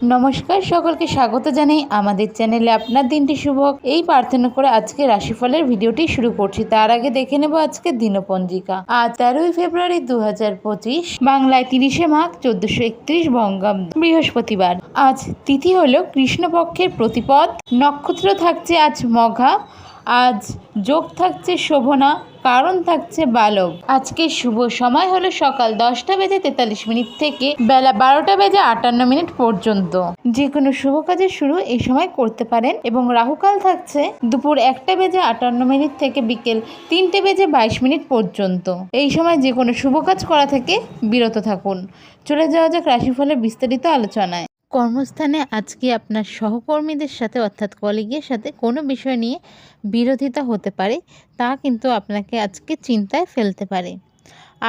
নমস্কার, সকলকে স্বাগত জানাই আমাদের চ্যানেলে আপনার দিনটি শুভ এই প্রার্থনা করে আজকে রাশিফলের ভিডিওটি শুরু করছি। তার আগে দেখে নেব আজকে দিনপঞ্জিকা। আজ তেরোই ফেব্রুয়ারি দু পঁচিশ, বাংলায় তিরিশে মাঘ, চোদ্দশো একত্রিশ বঙ্গাব্দ বৃহস্পতিবার। আজ তিথি হল কৃষ্ণপক্ষের প্রতিপদ। নক্ষত্র থাকছে আজ মঘা। আজ যোগ থাকছে শোভনা, কারণ থাকছে বালক। আজকে শুভ সময় হলো সকাল দশটা বেজে তেতাল্লিশ মিনিট থেকে বেলা বারোটা বেজে আটান্ন মিনিট পর্যন্ত। যে কোনো শুভ কাজের শুরু এই সময় করতে পারেন এবং রাহুকাল থাকছে দুপুর একটা বেজে আটান্ন মিনিট থেকে বিকেল তিনটে বেজে বাইশ মিনিট পর্যন্ত। এই সময় যে কোনো শুভ কাজ করা থেকে বিরত থাকুন। চলে যাওয়া যাক রাশিফলের বিস্তারিত আলোচনায়। কর্মস্থানে আজকে আপনার সহকর্মীদের সাথে, অর্থাৎ কলিগের সাথে কোনো বিষয় নিয়ে বিরোধিতা হতে পারে, তা কিন্তু আপনাকে আজকে চিন্তায় ফেলতে পারে।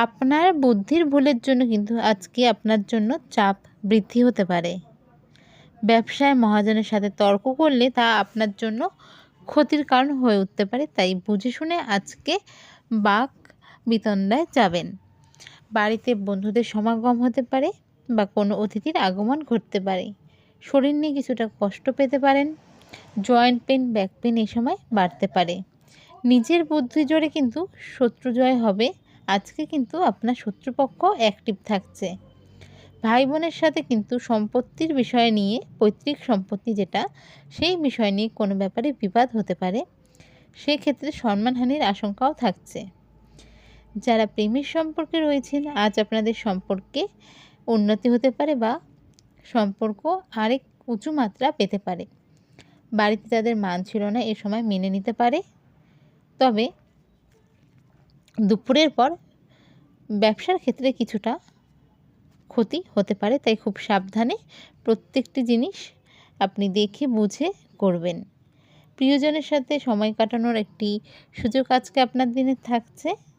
আপনার বুদ্ধির ভুলের জন্য কিন্তু আজকে আপনার জন্য চাপ বৃদ্ধি হতে পারে। ব্যবসায় মহাজনের সাথে তর্ক করলে তা আপনার জন্য ক্ষতির কারণ হয়ে উঠতে পারে, তাই বুঝে শুনে আজকে বাক বিতণ্ডায় যাবেন। বাড়িতে বন্ধুদের সমাগম হতে পারে বা কোনো অতিথির আগমন ঘটতে পারে। শরীর নিয়ে কিছুটা কষ্ট পেতে পারেন। জয়েন্ট পেন ব্যাক পেন এই সময় বাড়তে পারে। নিজের বুদ্ধি জোরে কিন্তু শত্রু জয় হবে। আজকে কিন্তু আপনার শত্রুপক্ষ অ্যাক্টিভ থাকছে। ভাই বোনের সাথে কিন্তু সম্পত্তির বিষয় নিয়ে, পৈতৃক সম্পত্তি যেটা, সেই বিষয় নিয়ে কোনো ব্যাপারে বিবাদ হতে পারে। সেক্ষেত্রে সম্মানহানির আশঙ্কাও থাকছে। যারা প্রেমের সম্পর্কে রয়েছেন, আজ আপনাদের সম্পর্কে উন্নতি হতে পারে বা সম্পর্ক আরেক উঁচু মাত্রা পেতে পারে। বাড়িতে যাদের মান ছিল না, এ সময় মেনে নিতে পারে। তবে দুপুরের পর ব্যবসার ক্ষেত্রে কিছুটা ক্ষতি হতে পারে, তাই খুব সাবধানে প্রত্যেকটি জিনিস আপনি দেখে বুঝে করবেন। প্রিয়জনের সাথে সময় কাটানোর একটি সুযোগ আজকে আপনার দিনে থাকছে।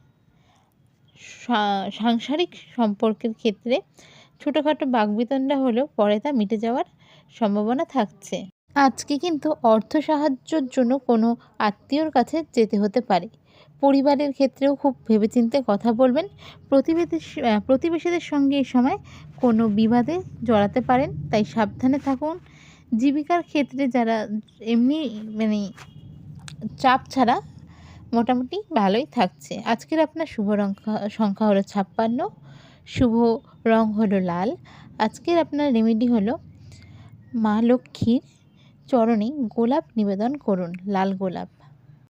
সাংসারিক সম্পর্কের ক্ষেত্রে ছোটোখাটো বাগবিতণ্ডা হলেও পরে তা মিটে যাওয়ার সম্ভাবনা থাকছে। আজকে কিন্তু অর্থ সাহায্যর জন্য কোনো আত্মীয়র কাছে যেতে হতে পারে। পরিবারের ক্ষেত্রেও খুব ভেবেচিন্তে কথা বলবেন। প্রতিবেশী প্রতিবেশীদের সঙ্গে এই সময় কোনো বিবাদে জড়াতে পারেন, তাই সাবধানে থাকুন। জীবিকার ক্ষেত্রে যারা এমনি মানে চাপ ছাড়া মোটামুটি ভালোই থাকছে। আজকের আপনার শুভ রংখ্যা সংখ্যা হলো ছাপ্পান্ন, শুভ রং হলো লাল। আজকের আপনার রেমেডি হলো মা লক্ষ্মীর চরণে গোলাপ নিবেদন করুন, লাল গোলাপ।